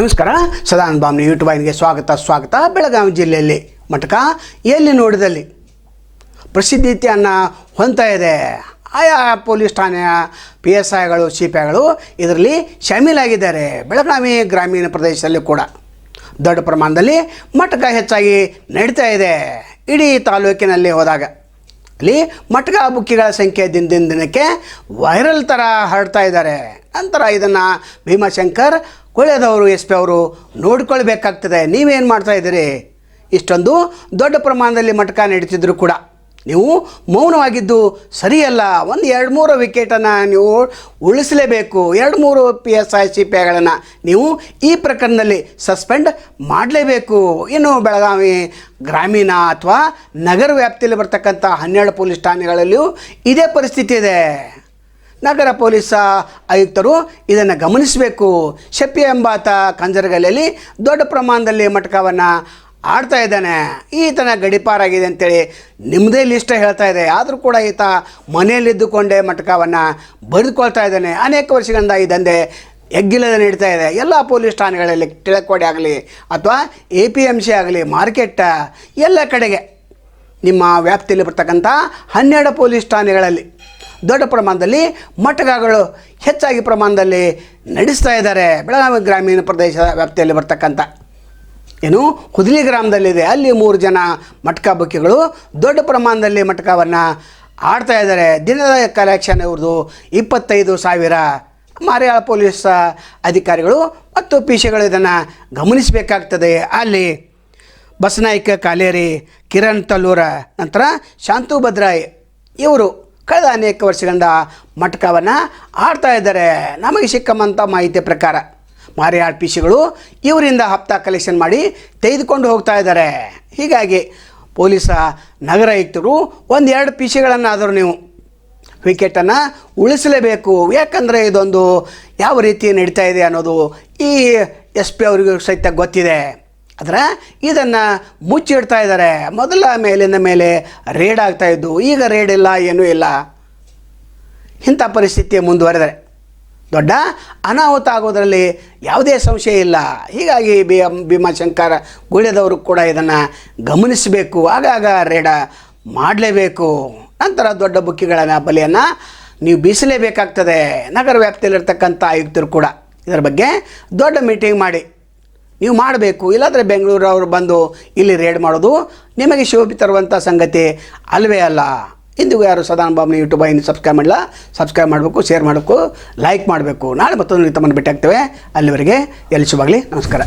ನಮಸ್ಕಾರ. ಸದಾನಂದ ಬಾಮ್ನ ಯೂಟ್ಯೂಬ್ ವಾಹಿನಿಗೆ ಸ್ವಾಗತ ಸ್ವಾಗತ. ಬೆಳಗಾವಿ ಜಿಲ್ಲೆಯಲ್ಲಿ ಮಟಕ ಎಲ್ಲಿ ನೋಡಿದಲ್ಲಿ ಪ್ರಸಿದ್ಧಿತೆಯನ್ನು ಹೊಂದ್ತಾ ಇದೆ. ಆಯಾ ಪೊಲೀಸ್ ಠಾಣೆಯ ಪಿ ಎಸ್ ಐಗಳು ಸಿ ಪಿ ಐಗಳು ಇದರಲ್ಲಿ ಶಾಮೀಲಾಗಿದ್ದಾರೆ. ಬೆಳಗಾವಿ ಗ್ರಾಮೀಣ ಪ್ರದೇಶದಲ್ಲಿ ಕೂಡ ದೊಡ್ಡ ಪ್ರಮಾಣದಲ್ಲಿ ಮಟಕ ಹೆಚ್ಚಾಗಿ ನಡೀತಾ ಇದೆ. ಇಡೀ ತಾಲೂಕಿನಲ್ಲಿ ಹೋದಾಗ ಅಲ್ಲಿ ಮಟಕ ಬುಕ್ಕಿಗಳ ಸಂಖ್ಯೆ ದಿನ ದಿನ, ದಿನಕ್ಕೆ ವೈರಲ್ ಥರ ಹರಡ್ತಾ ಇದ್ದಾರೆ. ನಂತರ ಇದನ್ನು ಭೀಮಾಶಂಕರ್ ಕೊಳೆದವರು ಎಸ್ ಪಿ ಅವರು ನೋಡ್ಕೊಳ್ಬೇಕಾಗ್ತದೆ. ನೀವೇನು ಮಾಡ್ತಾ ಇದ್ದೀರಿ? ಇಷ್ಟೊಂದು ದೊಡ್ಡ ಪ್ರಮಾಣದಲ್ಲಿ ಮಟ್ಕ ನಡೀತಿದ್ರು ಕೂಡ. ನೀವು ಮೌನವಾಗಿದ್ದು ಸರಿಯಲ್ಲ. ಒಂದು ಎರಡು ಮೂರು ವಿಕೆಟನ್ನು ನೀವು ಉಳಿಸಲೇಬೇಕು. ಎರಡು ಮೂರು P S I C P ಐಗಳನ್ನು ನೀವು ಈ ಪ್ರಕರಣದಲ್ಲಿ ಸಸ್ಪೆಂಡ್ ಮಾಡಲೇಬೇಕು. ಇನ್ನು ಬೆಳಗಾವಿ ಗ್ರಾಮೀಣ ಅಥವಾ ನಗರ ವ್ಯಾಪ್ತಿಯಲ್ಲಿ ಬರ್ತಕ್ಕಂಥ ಹನ್ನೆರಡು ಪೊಲೀಸ್ ಠಾಣೆಗಳಲ್ಲಿಯೂ ಇದೇ ಪರಿಸ್ಥಿತಿ ಇದೆ. ನಗರ ಪೊಲೀಸ ಆಯುಕ್ತರು ಇದನ್ನು ಗಮನಿಸಬೇಕು. ಶೆಪ್ಪಿ ಎಂಬಾತ ಕಂಜರಗಲೆಯಲ್ಲಿ ದೊಡ್ಡ ಪ್ರಮಾಣದಲ್ಲಿ ಮಟಕವನ್ನು ಆಡ್ತಾ ಇದ್ದಾನೆ. ಈತನ ಗಡಿಪಾರಾಗಿದೆ ಅಂತೇಳಿ ನಿಮ್ಮದೇ ಲಿಸ್ಟ್ ಹೇಳ್ತಾ ಇದೆ. ಆದರೂ ಕೂಡ ಈತ ಮನೆಯಲ್ಲಿದ್ದುಕೊಂಡೇ ಮಟಕವನ್ನು ಬರೆದುಕೊಳ್ತಾ ಇದ್ದಾನೆ. ಅನೇಕ ವರ್ಷಗಳಿಂದ ಈ ದಂಧೆ ಎಗ್ಗಿಲ್ಲದೆ ನೀಡ್ತಾ ಇದೆ. ಎಲ್ಲ ಪೊಲೀಸ್ ಠಾಣೆಗಳಲ್ಲಿ ಟಿಳಕೋಡಿ ಆಗಲಿ ಅಥವಾ ಎ ಪಿ ಎಂ ಸಿ ಆಗಲಿ, ಮಾರ್ಕೆಟ್, ಎಲ್ಲ ಕಡೆಗೆ ನಿಮ್ಮ ವ್ಯಾಪ್ತಿಯಲ್ಲಿ ಬರ್ತಕ್ಕಂಥ ಹನ್ನೆರಡು ಪೊಲೀಸ್ ಠಾಣೆಗಳಲ್ಲಿ ದೊಡ್ಡ ಪ್ರಮಾಣದಲ್ಲಿ ಮಟಕಗಳು ಹೆಚ್ಚಾಗಿ ಪ್ರಮಾಣದಲ್ಲಿ ನಡೆಸ್ತಾ ಇದ್ದಾರೆ. ಬೆಳಗಾವಿ ಗ್ರಾಮೀಣ ಪ್ರದೇಶದ ವ್ಯಾಪ್ತಿಯಲ್ಲಿ ಬರ್ತಕ್ಕಂಥ ಏನು ಹುದಲಿ ಗ್ರಾಮದಲ್ಲಿದೆ. ಅಲ್ಲಿ ಮೂರು ಜನ ಮಟಕ ಬುಕ್ಕಿಗಳು ದೊಡ್ಡ ಪ್ರಮಾಣದಲ್ಲಿ ಮಟಕವನ್ನು ಆಡ್ತಾ ಇದ್ದಾರೆ. ದಿನದ ಕಲೆಕ್ಷನ್ ಇವ್ರದ್ದು ಇಪ್ಪತ್ತೈದು ಸಾವಿರ. ಮಾರಿಯಾಳ ಪೊಲೀಸ್ ಅಧಿಕಾರಿಗಳು ಮತ್ತು ಪಿ ಸಿಗಳು ಇದನ್ನು ಗಮನಿಸಬೇಕಾಗ್ತದೆ. ಅಲ್ಲಿ ಬಸನಾಯ್ಕ ಕಾಲೇರಿ ಕಿರಣ್ ತಲ್ಲೂರ ನಂತರ ಶಾಂತು ಭದ್ರಾಯ್ ಇವರು ಕಳೆದ ಅನೇಕ ವರ್ಷಗಳಿಂದ ಮಟ್ಕವನ್ನು ಆಡ್ತಾ ಇದ್ದಾರೆ. ನಮಗೆ ಸಿಕ್ಕಂಥ ಮಾಹಿತಿ ಪ್ರಕಾರ ಮಾರಿಯಾಳ್ ಪಿ ಸಿಗಳು ಇವರಿಂದ ಹಪ್ತಾ ಕಲೆಕ್ಷನ್ ಮಾಡಿ ತೆಗೆದುಕೊಂಡು ಹೋಗ್ತಾ ಇದ್ದಾರೆ. ಹೀಗಾಗಿ ಪೊಲೀಸ ನಗರ ಆಯುಕ್ತರು ಒಂದೆರಡು ಪಿ ಸಿಗಳನ್ನಾದರೂ ನೀವು ವಿಕೆಟನ್ನು ಉಳಿಸಲೇಬೇಕು. ಯಾಕಂದರೆ ಇದೊಂದು ಯಾವ ರೀತಿ ನಡೀತಾ ಇದೆ ಅನ್ನೋದು ಈ ಎಸ್ ಪಿ ಅವರಿಗೂ ಸಹಿತ ಗೊತ್ತಿದೆ. ಆದರೆ ಇದನ್ನು ಮುಚ್ಚಿಡ್ತಾ ಇದ್ದಾರೆ. ಮೊದಲ ಮೇಲಿಂದ ಮೇಲೆ ರೇಡ್ ಆಗ್ತಾ ಇದ್ದು, ಈಗ ರೇಡ್ ಇಲ್ಲ, ಏನೂ ಇಲ್ಲ. ಇಂಥ ಪರಿಸ್ಥಿತಿ ಮುಂದುವರೆದರೆ ದೊಡ್ಡ ಅನಾಹುತ ಆಗೋದರಲ್ಲಿ ಯಾವುದೇ ಸಂಶಯ ಇಲ್ಲ. ಹೀಗಾಗಿ ಬಿ ಎಂ ಭೀಮಾಶಂಕರ್ ಗುಳ್ಯದವರು ಕೂಡ ಇದನ್ನು ಗಮನಿಸಬೇಕು. ಆಗಾಗ ರೇಡ ಮಾಡಲೇಬೇಕು. ನಂತರ ದೊಡ್ಡ ಬುಕ್ಕಿಗಳ ಬಲಿಯನ್ನು ನೀವು ಬೀಸಲೇಬೇಕಾಗ್ತದೆ. ನಗರ ವ್ಯಾಪ್ತಿಯಲ್ಲಿರ್ತಕ್ಕಂಥ ಆಯುಕ್ತರು ಕೂಡ ಇದರ ಬಗ್ಗೆ ದೊಡ್ಡ ಮೀಟಿಂಗ್ ಮಾಡಿ. ನೀವು ಮಾಡಬೇಕು. ಇಲ್ಲಾಂದರೆ ಅವರು ಬಂದು ಇಲ್ಲಿ ರೇಡ್ ಮಾಡೋದು ನಿಮಗೆ ಶೋಭೆ ತರುವಂಥ ಸಂಗತಿ ಅಲ್ವೇ ಅಲ್ಲ. ಇಂದಿಗೂ ಯಾರು ಸದಾನ ಬಾಬು ಯೂಟ್ಯೂಬ್ ಇನ್ನು ಸಬ್ಸ್ಕ್ರೈಬ್ ಮಾಡಿಲ್ಲ ಸಬ್ಸ್ಕ್ರೈಬ್ ಮಾಡಬೇಕು ಶೇರ್ ಮಾಡಬೇಕು ಲೈಕ್ ಮಾಡಬೇಕು. ನಾಳೆ ಮತ್ತೊಂದು ತಮ್ಮನ್ನು ಭೇಟಿ ಆಗ್ತೇವೆ ಅಲ್ಲಿವರೆಗೆ ಎಲ್ಲಿ ಶುಭಾಗಲಿ ನಮಸ್ಕಾರ.